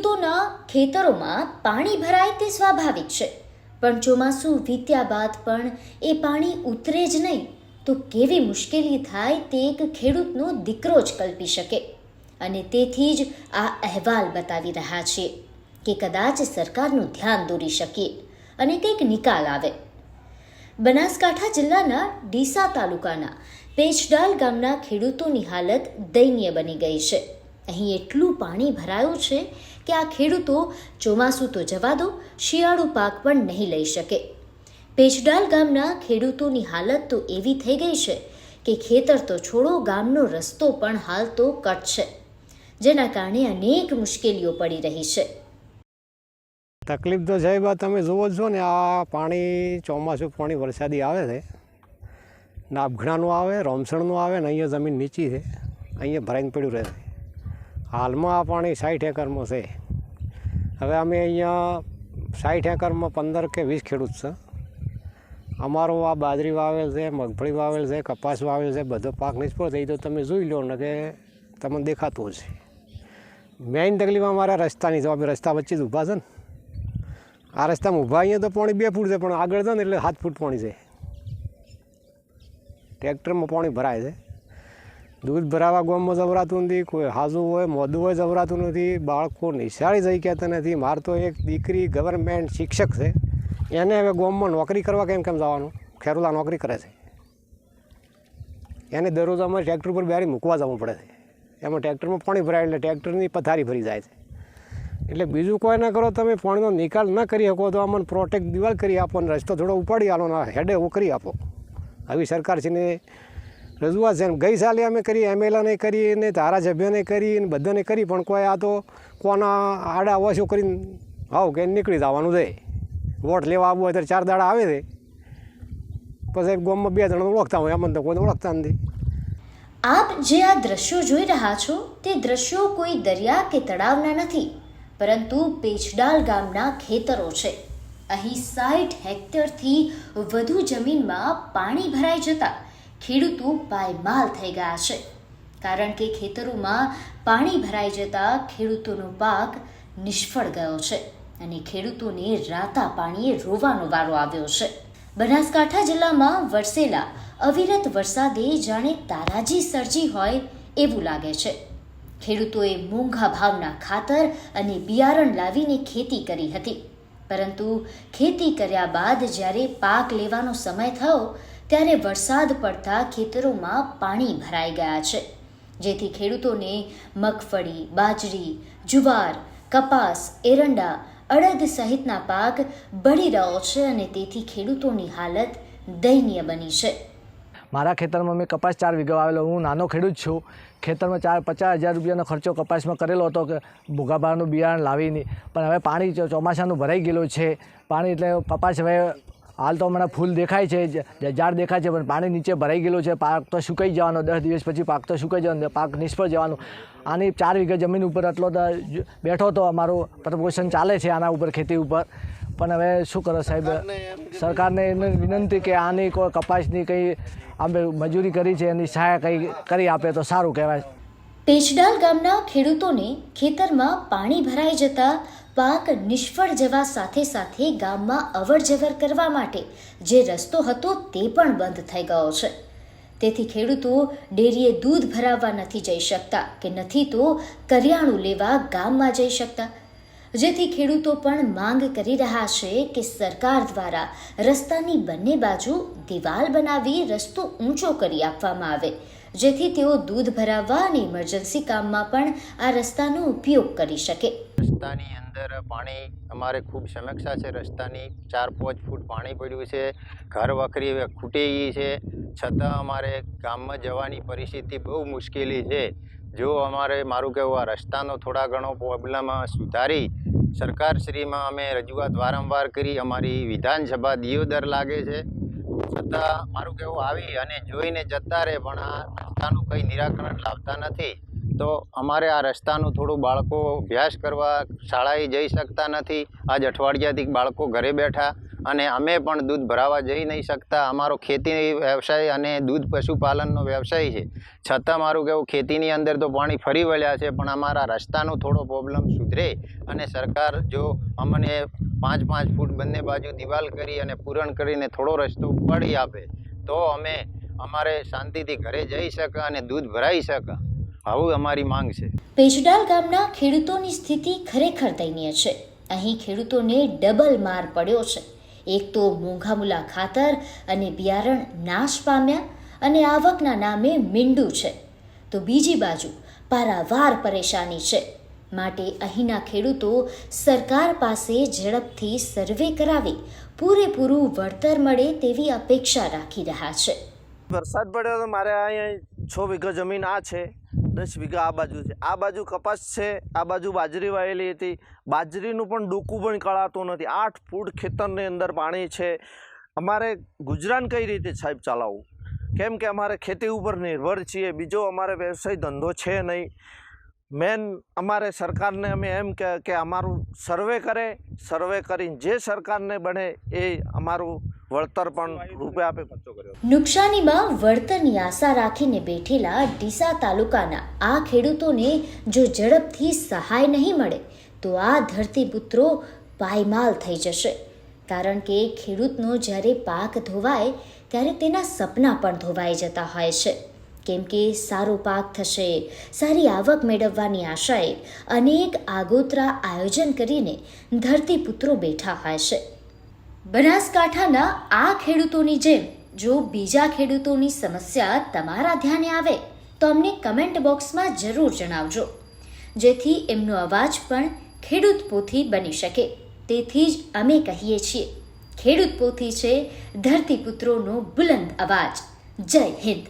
ખેડૂતોના ખેતરોમાં પાણી ભરાય તે સ્વાભાવિક છે. પણ ચોમાસું વીત્યા બાદ પણ એ પાણી ઉતરે જ નહીં. તો કેવી મુશ્કેલી થાય તે એક ખેડૂતનો દીકરો જ કલ્પી શકે. અને તેથી જ આ અહેવાલ બતાવી રહ્યા છીએ કે કદાચ સરકારનું ધ્યાન દોરી શકીએ અને કંઈક નિકાલ આવે. બનાસકાંઠા જિલ્લાના ડીસા તાલુકાના પેચડાલ ગામના ખેડૂતોની હાલત દયનીય બની ગઈ છે. અહીં એટલું પાણી ભરાયું છે કે આ ખેડૂતો ચોમાસું તો જવા દો, શિયાળુ પાક પણ નહીં લઈ શકે. પેચડાલ ગામના ખેડૂતોની હાલત તો એવી થઈ ગઈ છે કે ખેતર તો છોડો, ગામનો રસ્તો પણ હાલ તો કટ છે, જેના કારણે અનેક મુશ્કેલીઓ પડી રહી છે. તકલીફ તો છે બા તમે જુઓ છો ને, આ પાણી, ચોમાસું પાણી વરસાદી આવે છે. નાભઘણાનું આવે, રોમસણનું આવે ને, અહીંયા જમીન નીચી છે. અહીંયા ભરાઈને પડ્યું રહે છે. હાલમાં આ પાણી સાઠ એકરમાં છે. હવે અમે અહીંયા સાઠ એકરમાં પંદર કે વીસ ખેડૂત છે. અમારો આ બાજરી વાવેલ છે, મગફળી વાવેલ છે, કપાસ વાવેલ છે, બધો પાક નિષ્ફળ થઈ તો તમે જોઈ લો ને કે તમને દેખાતું હશે. મેઇન તકલીફ અમારા રસ્તાની છે. રસ્તા વચ્ચે જ ઊભા છે ને. આ રસ્તામાં ઊભા અહીંયા તો પાણી બે ફૂટ છે, પણ આગળ છે ને એટલે સાત ફૂટ પાણી છે. ટ્રેક્ટરમાં પાણી ભરાય છે. દૂધ ભરાવા ગામમાં જવરાતું નથી, કોઈ હાજુ હોય, મોદું હોય જવરાતું નથી, બાળકો નિશાળી જઈ કહેતા નથી. માર તો એક દીકરી ગવર્મેન્ટ શિક્ષક છે. એને હવે ગામમાં નોકરી કરવા કેમ કેમ જવાનું? ખેરુલા નોકરી કરે છે. એને દરરોજ અમારે ટ્રેક્ટર પર બેરી મૂકવા જવું પડે છે. એમાં ટ્રેક્ટરમાં પાણી ભરાય એટલે ટ્રેક્ટરની પથારી ભરી જાય છે. એટલે બીજું કોઈ ના કરો, તમે પાણીનો નિકાલ ન કરી શકો તો અમને પ્રોટેક્ટ દિવાલ કરી આપો અને રસ્તો થોડો ઉપાડી આલો હેડે એવું આપો. આવી સરકાર છે ને રજૂઆત છે. ગઈ સાલે અમે કરી એમએલએને કરી, ને ધારાસભ્યને કરી, ને બધાને કરી, પણ કોઈ આ તો કોના આડા ઓછો કરીને આવ કે નીકળી જવાનું છે. વોટ લેવા આવવું હોય ત્યારે ચાર દાડા આવે છે. પછી ગોમમાં બે જણા ઓળખતા હોય, અમને તો કોઈ ઓળખતા નથી. આપ જે આ દ્રશ્યો જોઈ રહ્યા છો, તે દ્રશ્યો કોઈ દરિયા કે તળાવના નથી, પરંતુ પેચડાલ ગામના ખેતરો છે. અહીં સાઠ હેક્ટરથી વધુ જમીનમાં પાણી ભરાઈ જતા ખેડૂતો પાયમાલ થઈ ગયા છે. કારણ કે ખેતરોમાં પાણી ભરાઈ જતા ખેડૂતોનો પાક નિષ્ફળ ગયો છે અને ખેડૂતોને રાતા પાણીએ રોવાનો વારો આવ્યો છે. બનાસકાંઠા જિલ્લામાં વરસેલા અવિરત વરસાદે જાણે તારાજી સર્જી હોય એવું લાગે છે. ખેડૂતોએ મોંઘા ભાવના ખાતર અને બિયારણ લાવીને ખેતી કરી હતી. પરંતુ ખેતી કર્યા બાદ જ્યારે પાક લેવાનો સમય થયો ત્યારે વરસાદ પડતા ખેતરોમાં પાણી ભરાઈ ગયા છે. જેથી ખેડૂતોને મગફળી, બાજરી, જુવાર, કપાસ, એરંડા, અડદ સહિતના પાક બળી રહ્યો છે અને તેથી ખેડૂતોની હાલત દયનીય બની છે. મારા ખેતરમાં મેં કપાસ ચાર વીઘા વાવેલો. હું નાનો ખેડૂત છું. ખેતરમાં ચાર પચાસ હજાર રૂપિયાનો ખર્ચો કપાસમાં કરેલો હતો કે ભૂગાભાનું બિયારણ લાવીને. પણ હવે પાણી ચોમાસાનું ભરાઈ ગયેલું છે. પાણી એટલે કપાસ હવે હાલ તો મને ફૂલ દેખાય છે ઝાડ દેખાય છે, પણ પાણી નીચે ભરાઈ ગયેલું છે. પાક તો સુકાઈ જવાનો, દસ દિવસ પછી પાક તો સુકાઈ જવાનો પાક નિષ્ફળ જવાનું. આની ચાર વીઘા જમીન ઉપર આટલો તો બેઠો તો અમારું પ્રપોષણ ચાલે છે આના ઉપર, ખેતી ઉપર. પણ હવે શું કરો સાહેબ? સરકારને એને વિનંતી કે આની કોઈ કપાસની કંઈ અમે મજૂરી કરી છે, એની સહાય કંઈ કરી આપે તો સારું કહેવાય. પેચડાલ ગામના ખેડૂતોને ખેતરમાં પાણી ભરાઈ જતા પાક નિષ્ફળ જવા સાથે સાથે ગામમાં અવરજવર કરવા માટે જે રસ્તો હતો તે પણ બંધ થઈ ગયો છે. તેથી ખેડૂતો ડેરીએ દૂધ ભરાવવા નથી જઈ શકતા કે નથી તો કરિયાણું લેવા ગામમાં જઈ શકતા. જેથી ખેડૂતો પણ માંગ કરી રહ્યા છે કે સરકાર દ્વારા રસ્તાની બંને બાજુ દિવાલ બનાવી રસ્તો ઊંચો કરી આપવામાં આવે, જેથી તેઓ દૂધ ભરાવવા અને ઇમરજન્સી કામમાં પણ આ રસ્તાનો ઉપયોગ કરી શકે. રસ્તાની અંદર પાણી અમારે ખૂબ સમીક્ષા છે. રસ્તાની ચાર પાંચ ફૂટ પાણી પડ્યું છે. ઘર વખરી ખૂટી ગઈ છે. છતાં અમારે ગામમાં જવાની પરિસ્થિતિ બહુ મુશ્કેલી છે. જો અમારે મારું કહેવું આ રસ્તાનો થોડા ઘણો પ્રોબ્લેમ સુધારી, સરકારશ્રીમાં અમે રજૂઆત વારંવાર કરી, અમારી વિધાનસભા દિયોદર લાગે છે. છતાં મારું કહેવું આવી અને જોઈને જતા રહે, પણ આ રસ્તાનું કંઈ નિરાકરણ લાવતા નથી. તો અમારે આ રસ્તાનું થોડું બાળકો અભ્યાસ કરવા શાળાએ જઈ શકતા નથી. આજ અઠવાડિયાથી બાળકો ઘરે બેઠા અને અમે પણ દૂધ ભરાવા જઈ નહીં શકતા. અમારો ખેતી વ્યવસાય અને દૂધ પશુપાલનનો વ્યવસાય છે. છતાં મારું કહેવું, ખેતીની અંદર તો પાણી ફરી વળ્યા છે, પણ અમારા રસ્તાનો થોડો પ્રોબ્લેમ સુધરે અને સરકાર જો અમને પાંચ પાંચ ફૂટ બંને બાજુ દિવાલ કરી અને પૂરણ કરીને થોડો રસ્તો ઉપાડી આપે, તો અમે અમારે શાંતિથી ઘરે જઈ શકા અને દૂધ ભરાઈ શકે આવું અમારી માંગ છે. પેજડાલ ગામના ખેડૂતોની સ્થિતિ ખરેખર દયનીય છે. અહીં ખેડૂતોને ડબલ માર પડ્યો છે. એક તો મોંઘામૂલા ખાતર અને બિયારણ નાશ પામ્યા અને આવકના નામે મીંડું છે. તો બીજી બાજુ પારાવાર પરેશાની છે. માટે અહીંના ખેડૂતો સરકાર પાસે ઝડપથી સર્વે કરાવી પૂરેપૂરું વળતર મળે તેવી અપેક્ષા રાખી રહ્યા છે. વરસાદ પડ્યો તો મારે અહીંયા છ વીઘા જમીન આ છે. દસ વીઘા આ બાજુ છે. આ બાજુ કપાસ છે, આ બાજુ બાજરી વાયેલી હતી. બાજરીનું પણ ડૂકું પણ કળાતું નથી. આઠ ફૂટ ખેતરની અંદર પાણી છે. અમારે ગુજરાન કઈ રીતે સાહેબ ચલાવવું? કેમ કે અમારે ખેતી ઉપર નિર્ભર છીએ. બીજો અમારે વ્યવસાય ધંધો છે નહીં. મેન અમારે સરકારને અમે એમ કે અમારું સર્વે કરે. સર્વે કરીને જે સરકારને બને એ અમારું વળતર પણ રૂપે આપે નુકસાનીમાં વળતરની આશા રાખીને બેઠેલા ડીસા તાલુકાના આ ખેડૂતોને જો ઝડપથી સહાય નહીં મળે, તો આ ધરતીપુત્રો પાયમાલ થઈ જશે. કારણ કે ખેડૂતનો જ્યારે પાક ધોવાય, ત્યારે તેના સપના પણ ધોવાઈ જતા હોય છે. કેમ કે સારો પાક થશે, સારી આવક મેળવવાની આશાએ અનેક આગોતરા આયોજન કરીને ધરતીપુત્રો બેઠા હોય છે. બનાસકાંઠાના આ ખેડૂતોની જેમ જો બીજા ખેડૂતોની સમસ્યા તમારા ધ્યાને આવે, તો અમને કમેન્ટ બોક્સમાં જરૂર જણાવજો. જેથી એમનો અવાજ પણ ખેડૂત પોથી બની શકે. તેથી જ અમે કહીએ છીએ, ખેડૂત પોથી છે ધરતીપુત્રોનો બુલંદ અવાજ. જય હિન્દ.